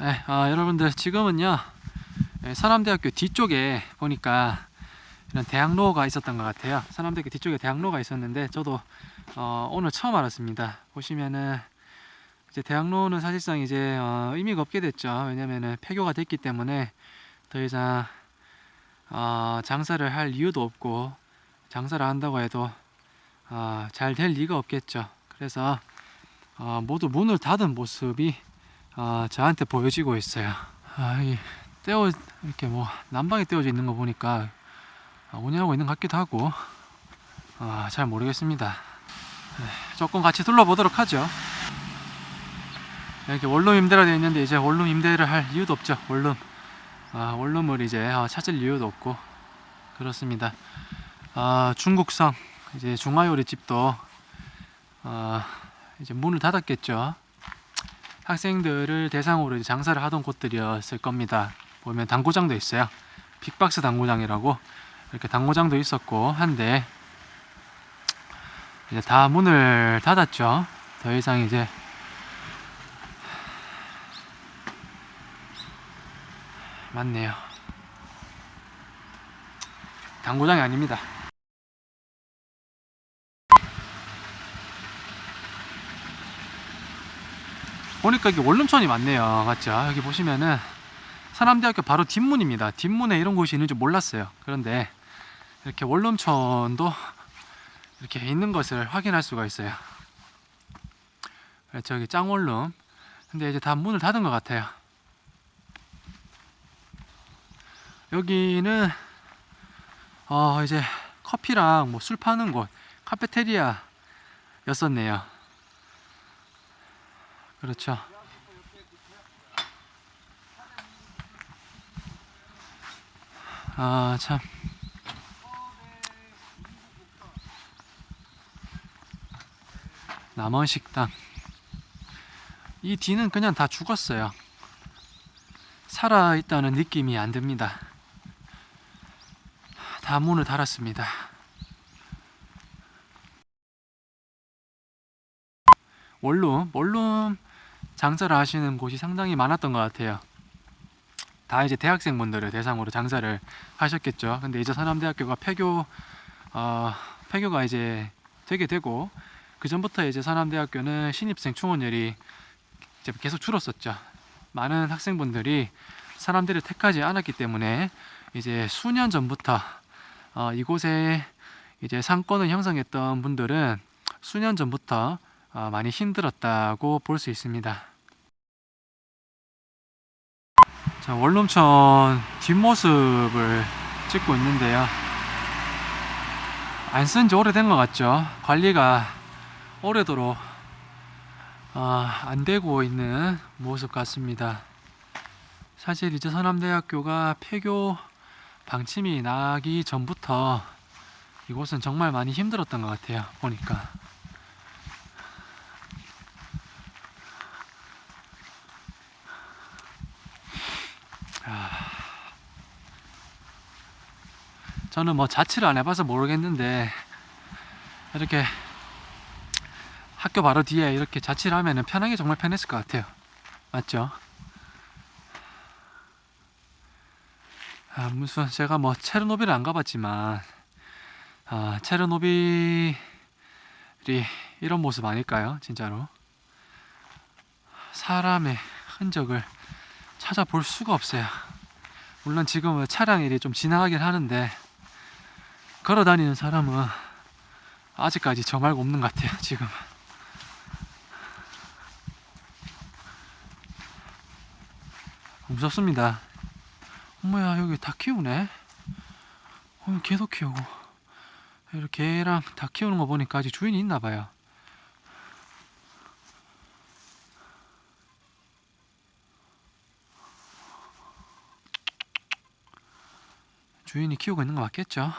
네, 아, 여러분들 지금은요 예, 서남대학교 뒤쪽에 보니까 이런 대학로가 있었던 것 같아요. 서남대학교 뒤쪽에 대학로가 있었는데 저도 어, 오늘 처음 알았습니다. 보시면은 이제 대학로는 사실상 이제 어, 의미가 없게 됐죠. 왜냐면은 폐교가 됐기 때문에 더 이상 어, 장사를 할 이유도 없고 장사를 한다고 해도 어, 잘될 리가 없겠죠. 그래서 어, 모두 문을 닫은 모습이 어, 저한테 보여지고 있어요. 아, 이 떼어 이렇게 뭐 난방에 떼어져 있는 거 보니까 아, 운영하고 있는 것 같기도 하고 아, 잘 모르겠습니다. 네, 조금 같이 둘러보도록 하죠. 이렇게 원룸 임대라 되어 있는데 이제 원룸 임대를 할 이유도 없죠. 원룸 아, 원룸을 이제 어, 찾을 이유도 없고 그렇습니다. 아, 중국성 이제 중화요리 집도 어, 이제 문을 닫았겠죠. 학생들을 대상으로 장사를 하던 곳들이었을 겁니다. 보면 당구장도 있어요. 빅박스 당구장이라고 이렇게 당구장도 있었고 한데 이제 다 문을 닫았죠. 더 이상 이제 맞네요. 당구장이 아닙니다. 보니까 이게 원룸촌이 많네요. 맞죠? 여기 보시면은 사남대학교 바로 뒷문입니다. 뒷문에 이런 곳이 있는 줄 몰랐어요. 그런데 이렇게 원룸촌도 이렇게 있는 것을 확인할 수가 있어요. 네, 저기 짱원룸. 근데 이제 다 문을 닫은 것 같아요. 여기는 어 이제 커피랑 뭐 술 파는 곳 카페테리아였었네요. 그렇죠. 아, 참. 남원 식당. 이 뒤는 그냥 다 죽었어요. 살아 있다는 느낌이 안 듭니다. 다 문을 닫았습니다. 원룸, 원룸 장사를 하시는 곳이 상당히 많았던 것 같아요. 다 이제 대학생분들을 대상으로 장사를 하셨겠죠. 근데 이제 서남대학교가 폐교, 어, 폐교가 이제 되게 되고 그 전부터 이제 서남대학교는 신입생 충원율이 계속 줄었었죠. 많은 학생분들이 사람들을 택하지 않았기 때문에 이제 수년 전부터 어, 이곳에 이제 상권을 형성했던 분들은 수년 전부터 어, 많이 힘들었다고 볼 수 있습니다. 자, 원룸촌 뒷모습을 찍고 있는데요. 안 쓴 지 오래된 것 같죠? 관리가 오래도록 어, 안 되고 있는 모습 같습니다. 사실 이제 서남대학교가 폐교 방침이 나기 전부터 이곳은 정말 많이 힘들었던 것 같아요. 보니까. 저는 뭐 자취를 안 해봐서 모르겠는데 이렇게 학교 바로 뒤에 이렇게 자취를 하면은 편하게 정말 편했을 것 같아요. 맞죠? 아, 무슨 제가 뭐 체르노빌을 안 가봤지만 아, 체르노빌이 이런 모습 아닐까요? 진짜로 사람의 흔적을 찾아볼 수가 없어요. 물론 지금은 차량이 좀 지나가긴 하는데 걸어 다니는 사람은 아직까지 저 말고 없는 것 같아요. 지금. 무섭습니다. 어머야 여기 다 키우네. 어, 개도 키우고 이렇게 개랑 다 키우는 거 보니까 아직 주인이 있나 봐요. 주인이 키우고 있는 거 맞겠죠?